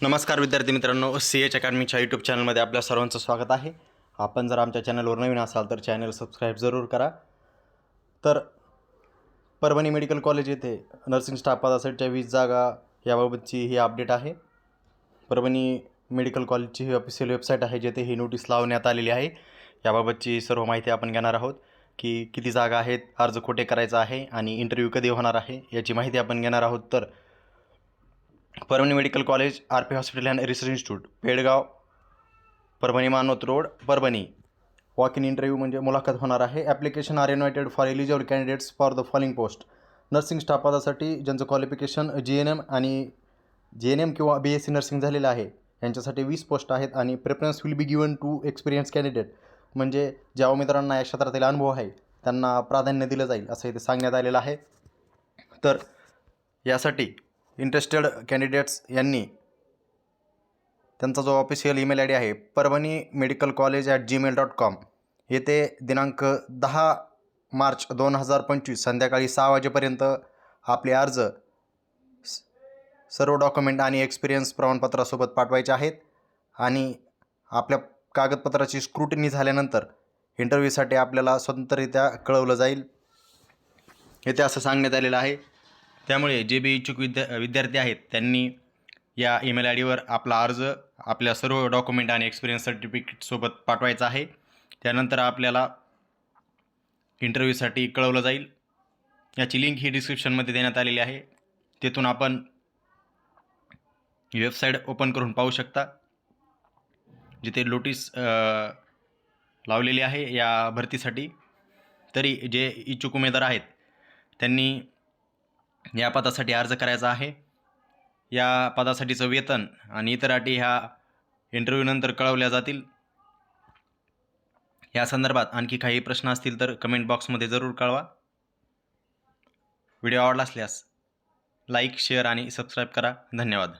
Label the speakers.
Speaker 1: नमस्कार विद्यार्थी मित्रांनो सी एच अकॅडमीच्या यूट्यूब चॅनलमध्ये आपल्या सर्वांचं स्वागत आहे. आपण जर आमच्या चॅनलवर नवीन असाल तर चॅनल सबस्क्राईब जरूर करा. तर परभणी मेडिकल कॉलेज येथे नर्सिंग स्टाफ पदासाठीच्या वीस जागा याबाबतची ही अपडेट आहे. परभणी मेडिकल कॉलेजची ही ऑफिशियल वेबसाईट आहे जेथे ही नोटीस लावण्यात आलेली आहे. याबाबतची सर्व माहिती आपण घेणार आहोत की किती जागा आहेत अर्ज कुठे करायचा आहे आणि इंटरव्ह्यू कधी होणार आहे याची माहिती आपण घेणार आहोत. तर Parbhani medical college R P hospital and research institute Pedgaon Parbhani Manvat road Parbhani. Walk in interview म्हणजे मुलाखत होणार आहे. Application are invited for eligible candidates for the following post nursing staff पदासाठी ज्यांचं क्वालिफिकेशन जी एन एम आणि G N M किंवा बी S C nursing झालेलं आहे यांच्यासाठी वीस पोस्ट आहेत आणि preference will be given to experience candidate म्हणजे ज्या उमेदवारांना या क्षेत्रातील अनुभव आहे त्यांना प्राधान्य दिलं जाईल असं इथे सांगण्यात आलेलं आहे. तर यासाठी इंटरेस्टेड कॅन्डिडेट्स यांनी त्यांचा जो ऑफिशियल ईमेल आय डी आहे Parbhani medical college at Gmail dot com येथे दिनांक दहा मार्च दोन हजार पंचवीस संध्याकाळी सहा वाजेपर्यंत आपले अर्ज स- सर्व डॉक्युमेंट आणि एक्सपिरियन्स प्रमाणपत्रासोबत पाठवायचे आहेत आणि आपल्या कागदपत्राची स्क्रुटिनी झाल्यानंतर इंटरव्ह्यूसाठी आपल्याला स्वतंत्ररित्या कळवलं जाईल. येथे असं सांगण्यात आलेलं आहे. त्यामुळे जे बी इच्छुक विद्या विद्यार्थी आहेत त्यांनी या ईमेल आय डीवर आपला अर्ज आपल्या सर्व डॉक्युमेंट आणि एक्सपिरियन्स सर्टिफिकेटसोबत पाठवायचा आहे. त्यानंतर आपल्याला इंटरव्ह्यूसाठी कळवलं जाईल. याची लिंक ही डिस्क्रिप्शनमध्ये देण्यात आलेली आहे. तेथून आपण वेबसाईट ओपन करून पाहू शकता. जिथे नोटीस लावलेली आहे या भरतीसाठी. तरी जे इच्छुक उमेदवार आहेत त्यांनी या पदासाठी अर्ज करायचा आहे. या पदासाठीचं वेतन आणि इतर अटी ह्या इंटरव्ह्यूनंतर कळवल्या जातील. या संदर्भात आणखी काही प्रश्न असतील तर कमेंट बॉक्समध्ये जरूर कळवा. व्हिडिओ आवडला असल्यास लाईक शेअर आणि सबस्क्राईब करा. धन्यवाद.